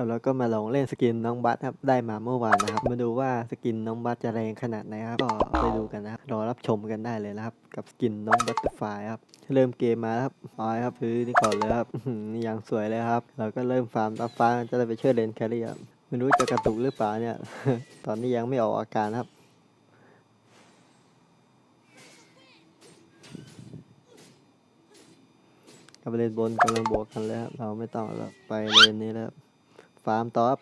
ครับแล้วก็มาลองเล่นสกินน้องบัสครับได้มาเมื่อวานนะครับ มาดูว่าสกินน้องบัสจะแรงขนาดไหนครับก็ไปดูกันนะครับรอรับชมกันได้เลยนะครับ กับสกินน้องบัตเตอร์ไฟครับเริ่มเกมมาครับเอาละครับซื้อนี่ก่อนเลยครับอื้อหือนี่ยังสวยเลยครับเราก็เริ่มฟาร์มตับฟ้าจะได้ไปช่วยเลนแครี่ครับไม่รู้จะกระตุกหรือเปล่าเนี่ย ตอนนี้ยังไม่ออกอาการครับกับเลนบนกำลังบวกกันแล้วเราไม่ต้องแล้วไปเลนนี้แล้ว ฟาร์มต่อครับ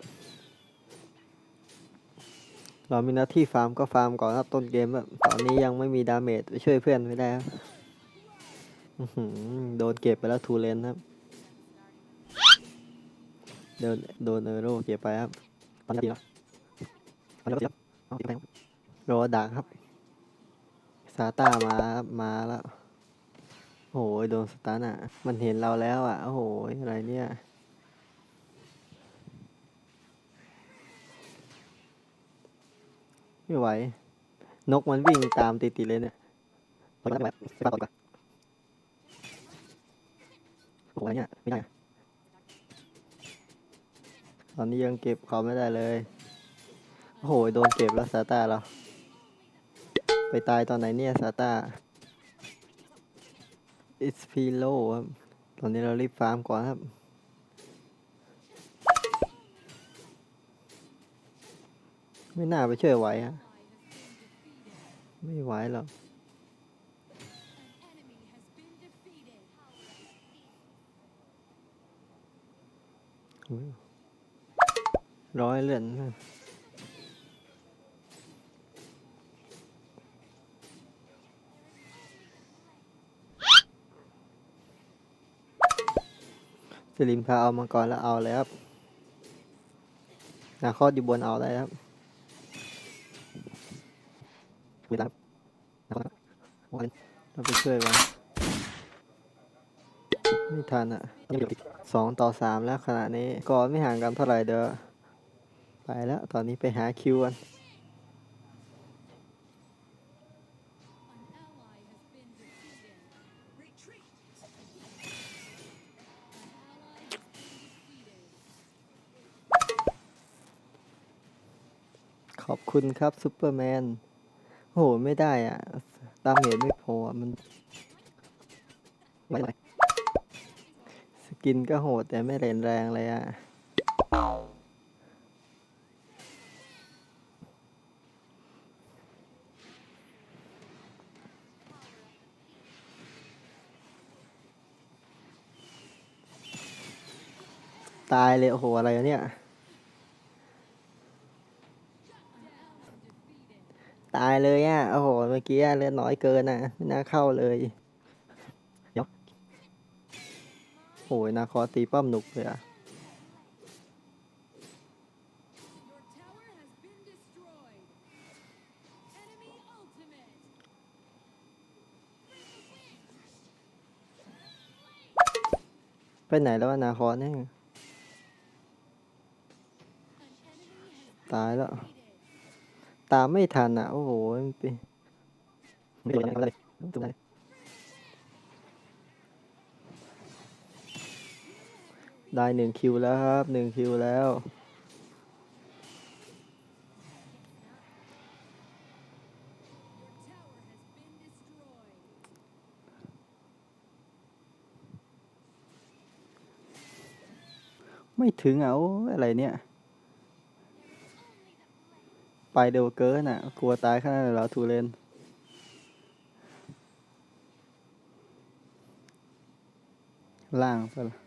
เรามีหน้าที่ฟาร์มก็ฟาร์มก่อนครับต้นเกมแบบตอนนี้ยังไม่มีดาเมจไปช่วยเพื่อนไม่ได้ครับโดนเก็บไปแล้วทูเลนครับโดนโดนเออโร่เก็บไปครับตอนนี้แล้วตอนนี้แล้วเอาเก็บไปครับรอดักครับซาต้ามามาแล้วโอ้ยโดนสตันอะ มันเห็นเราแล้วอะ โอ้โห อะไรเนี่ย ไม่ไหว นกมันวิ่งตามติดๆเลยเนี่ยไปก่อนไปก่อนไปก่อนโอ้โหอะไรเนี่ยไม่ได้ตอนนี้ยังเก็บเขาไม่ได้เลย โอ้โห โดนเก็บแล้วซาต้าเรา ไปตายตอนไหนเนี่ยซาต้า it's p low ครับ ตอนนี้เรารีบฟาร์มก่อนครับ ไม่น่าไปช่วยไหวฮะไม่ไหวหรอกร้อยเลื่อนนะสลิมพาเอามาก่อนแล้วเอาเลยครับนาคอดอยู่บนเอาได้ครับ เวลานาคอดโอ้ยเราไปช่วยมันไม่ทันอะสองต่อสามแล้วขณะนี้ก่อนไม่ห่างกันเท่าไหร่เด้อไปแล้วตอนนี้ไปหาคิวกันขอบคุณครับซูเปอร์แมน โหไม่ได้อะดาเมจไม่พอมันไม่ไหวสกินก็โหดแต่ไม่เรนแรงเลยอะ ตายเลยโอ้โหอะไรเนี่ย ตายเลยอะ โอ้โห เมื่อกี้เลือดน้อยเกินอะ ไม่น่าเข้าเลยยวโอ้ยนาคอตีป้อมหนุกเลยอะไปไหนแล้วนาคอเนี่ยตายแล้ว ตามไม่ทันอะ โอ้โหมันไปไม่โดนอะไรตรงไหนได้หนึ่งคิวแล้วครับหนึ่งคิวแล้ว ไม่ถึงอะโอ้ยอะไรเนี่ย ไปเร็วเกินอะ กลัวตายขนาดนั้นเหรอทูเลนล่างปะล่ะ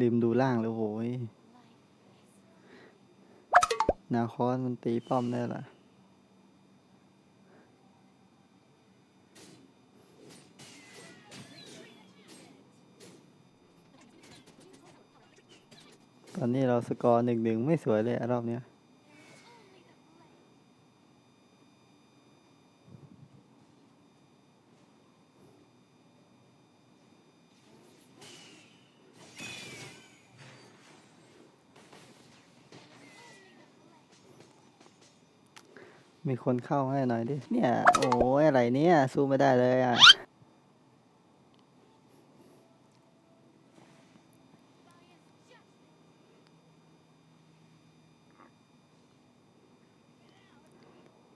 ริมดูล่างเลยโว้ยนาคอนมันตีป้อมได้ละตอนนี้เราสกอร์หนึ่งหนึ่งไม่สวยเลยรอบเนี้ย มีคนเข้าให้หน่อยดิ เนี่ย โอ้ยอะไรเนี่ย สู้ไม่ได้เลยอะ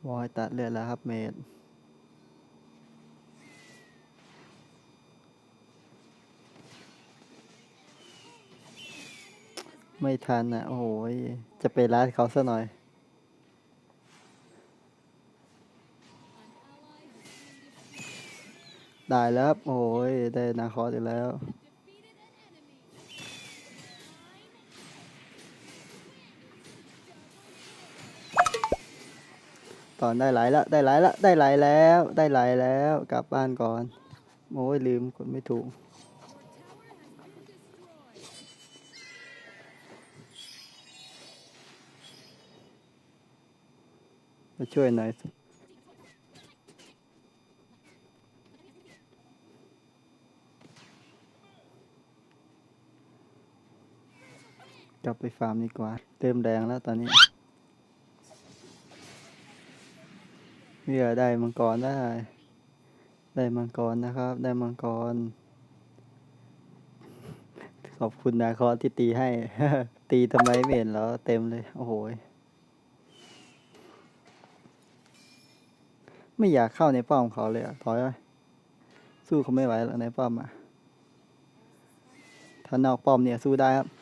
วอยตัดเลือดแล้วครับเมดไม่ทันอะ โอ้ยจะไปรัดเขาซะหน่อย ได้แล้วโอ้ยได้นาคอสอีกแล้ว ตอนได้ไหลแล้วได้ไหลแล้วได้ไหลแล้ว ได้ไหลแล้ว กลับบ้านก่อนโอ้ยลืมกดไม่ถูกมาช่วยหน่อย ลับไปฟาร์มดีกว่า เติมแดงแล้วตอนนี้เพื่อได้มังกรได้ ได้มังกรนะครับ ได้มังกร ขอบคุณนาคอที่ตีให้ ตีทำไมไม่เห็นแล้วเต็มเลย โอ้โหไม่อยากเข้าในป้อมเขาเลยอะถอยไปสู้เขาไม่ไหวแล้วในป้อมอะถ้านอกป้อมเนี่ยสู้ได้ครับ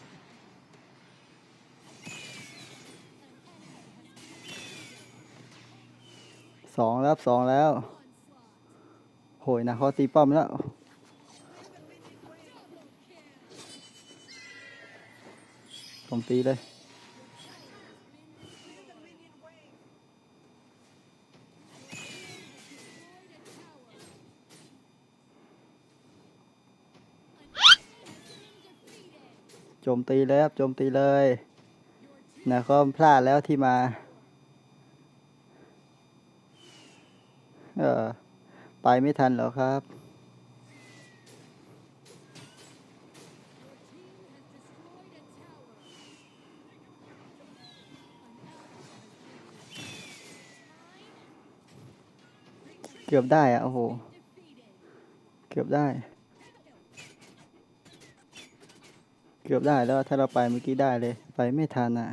สองแล้วครับสองแล้ว โหยนาคอสตีป้อมแล้วผมตีเลยโจมตีเลยครับโจมตีเลยนะก็พลาดแล้วที่มา เออไปไม่ทันหรอกครับ เกือบได้อะโอ้โห เกือบได้ เกือบได้แล้วถ้าเราไปเมื่อกี้ได้เลย ไปไม่ทันอะ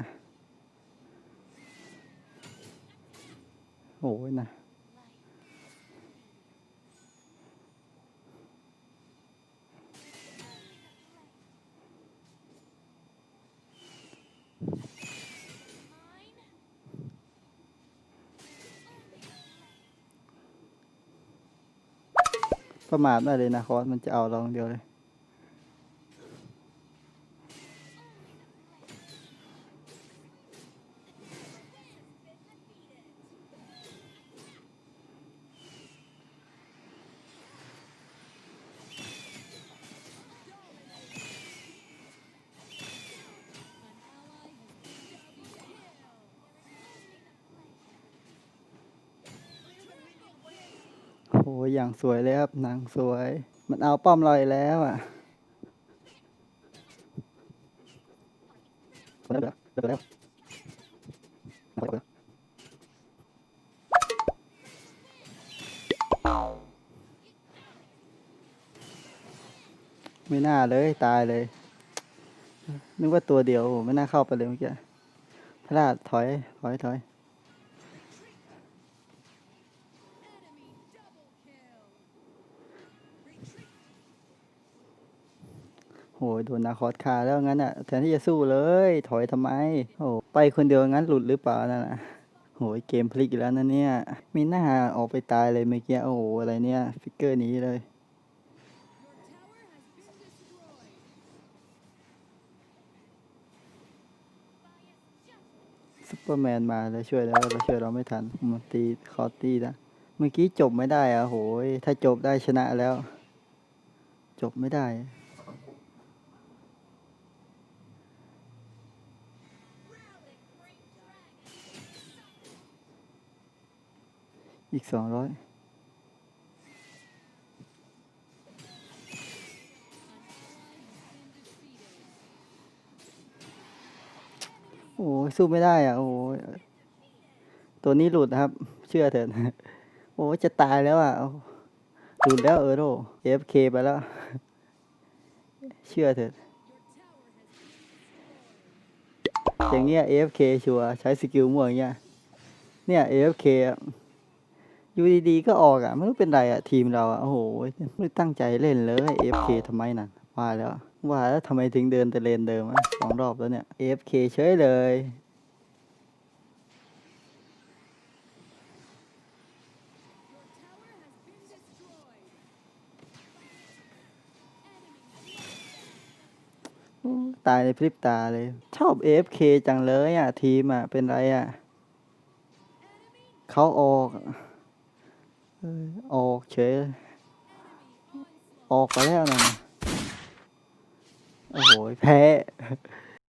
โอ้ยนะ ประมาทได้เลยนะคอสมันจะเอาเราอย่างเดียวเลย โอ้ยอย่างสวยเลยครับหนังสวย มันเอาป้อมเราอีกแล้วอะลิกแล้วลิกแล้วเลิกแล้วไม่น่าเลยตายเลย นึกว่าตัวเดียวไม่น่าเข้าไปเลยเมื่อกี้พลาดถอย ถอย ถอย โหยโดนนาคอสคาแล้วงั้นอะแทนที่จะสู้เลย ถอยทำไม โอ้ไปคนเดียวงั้นหลุดหรือเปล่านั่นน่ะโหยเกมพลิกอีกแล้วนะเนี่ย มีหน้าออกไปตายเลยเมื่อกี้ โอ้โห อะไรเนี่ย ฟิกเกอร์หนี้เลย ซุปเปอร์แมนมาแล้วช่วยแล้วเราช่วยเราไม่ทันมาตีคอตีนะ เมื่อกี้จบไม่ได้อะโหยถ้าจบได้ชนะแล้ว จบไม่ได้ อีกสองร้อยโอ้สู้ไม่ได้อะ โอ้ตัวนี้หลุดนะครับ เชื่อเถอะโอ้จะตายแล้วอะหลุดแล้วเออโร AFK ไปแล้ว เชื่อเถอะอย่างเงี้ย AFK ชัวร์ใช้สกิลมั่วอย่างเงี้ยเนี่ย AFK อะ อยู่ดีๆก็ออกอะไม่รู้เป็นไรอะทีมเราอะโอ้โหไม่ตั้งใจเล่นเลย fk ทำไมน่ะว่าแล้วว่าแล้วทำไมถึงเดินแต่เลนเดิมอะสองรอบแล้วเนี่ย fk เฉยเลยตายในพริบตาเลย ชอบ AFK จังเลยอะ ทีมอะ เป็นไรอะ เขาออก ออกเฉยออกไปแล้วนะโอ้โหแพ้